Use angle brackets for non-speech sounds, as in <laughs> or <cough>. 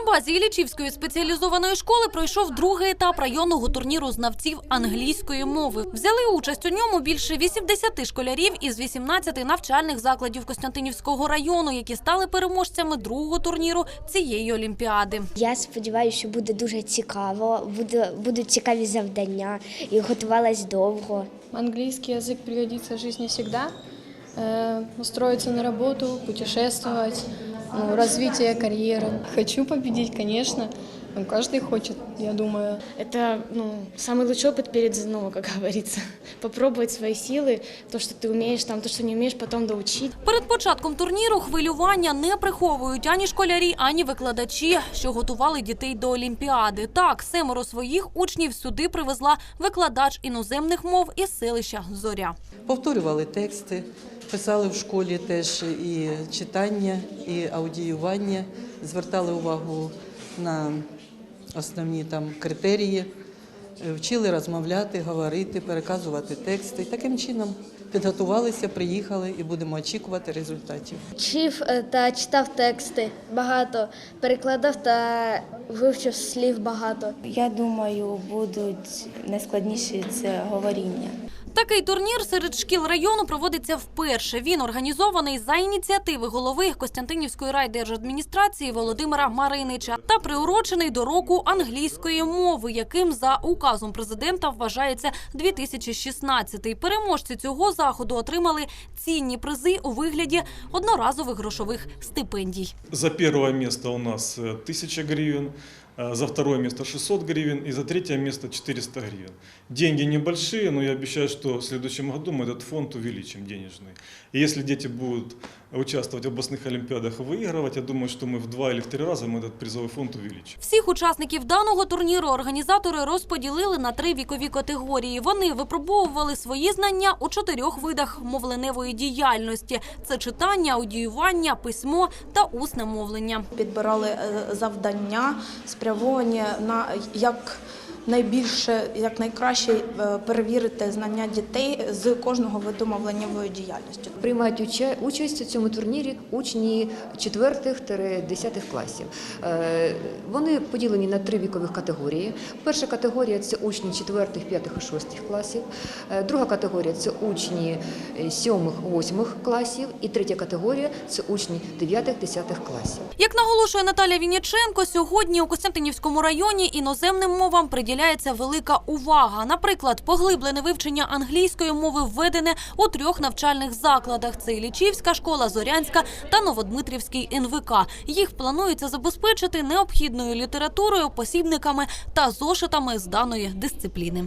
На базі Іллічівської спеціалізованої школи пройшов другий етап районного турніру знавців англійської мови. Взяли участь у ньому більше 80 школярів із 18 навчальних закладів Костянтинівського району, які стали переможцями другого турніру цієї олімпіади. Я сподіваюся, що буде дуже цікаво, буде, будуть цікаві завдання і готувалась довго. Английский язык пригодится в жизни всегда. Э, на работу, путешествовать, ну, развитие карьеры. Хочу победить, конечно. Ну, каждый хочет, я думаю. Это ну, самый лучший опыт перед ЗНО, как <laughs> говорится. Попробовать свои силы, то, что ты умеешь, там, то, что не умеешь, потом доучить. Перед початком турніру хвилювання не приховують ані школярі, ані викладачі, що готували дітей до олімпіади. Так, семеро своїх учнів сюди привезла викладач іноземних мов із селища Зоря. Повторювали тексти, писали в школі теж і читання, і аудіювання, звертали увагу на основні там критерії, е, вчили розмовляти, говорити, переказувати тексти. І таким чином підготувалися, приїхали і будемо очікувати результатів. Вчив е, та читав тексти багато, перекладав та вивчив слів багато. Я думаю, будуть найскладніші це говоріння. Такий турнір серед шкіл району проводиться вперше. Він організований за ініціативи голови Костянтинівської райдержадміністрації Володимира Маринича та приурочений до року англійської мови, яким за указом президента вважається 2016. Переможці цього заходу отримали цінні призи у вигляді одноразових грошових стипендій. За первое место у нас э, 1000 гривен, э, за второе место 600 гривен и за третье место 400 гривен. Деньги небольшие, но я обещаю, что в следующем году мы этот фонд увеличим денежный. И если дети будут участвовать в областных олимпиадах и выигрывать, я думаю, что мы в два или в три раза мы этот призовой фонд увеличим. Всіх учасників даного турніру організатори розподілили на три вікові категорії. Вони випробовували свої знання у чотирьох видах мовленевої діяльності: це читання, аудіювання, письмо та усне мовлення. підбирали е, завдання, спрямовані на як найбільше, як найкраще е, перевірити знання дітей з кожного виду мовленнєвої діяльності. Приймають участь у цьому турнірі учні 4-10 класів. Е, Вони поділені на три вікових категорії. Перша категорія це учні 4, 5 і 6 класів. Е, Друга категорія це учні 7, 8 класів. І третя категорія це учні 9, 10 класів. Як наголошує Наталя Вінниченко, сьогодні у Костянтинівському районі іноземним мовам приділяється велика увага. Наприклад, поглиблене вивчення англійської мови введене у трьох навчальних закладах: це Ілічівська школа, Зорянська та Новодмитрівський НВК. Їх планується забезпечити необхідною літературою, посібниками та зошитами з даної дисципліни.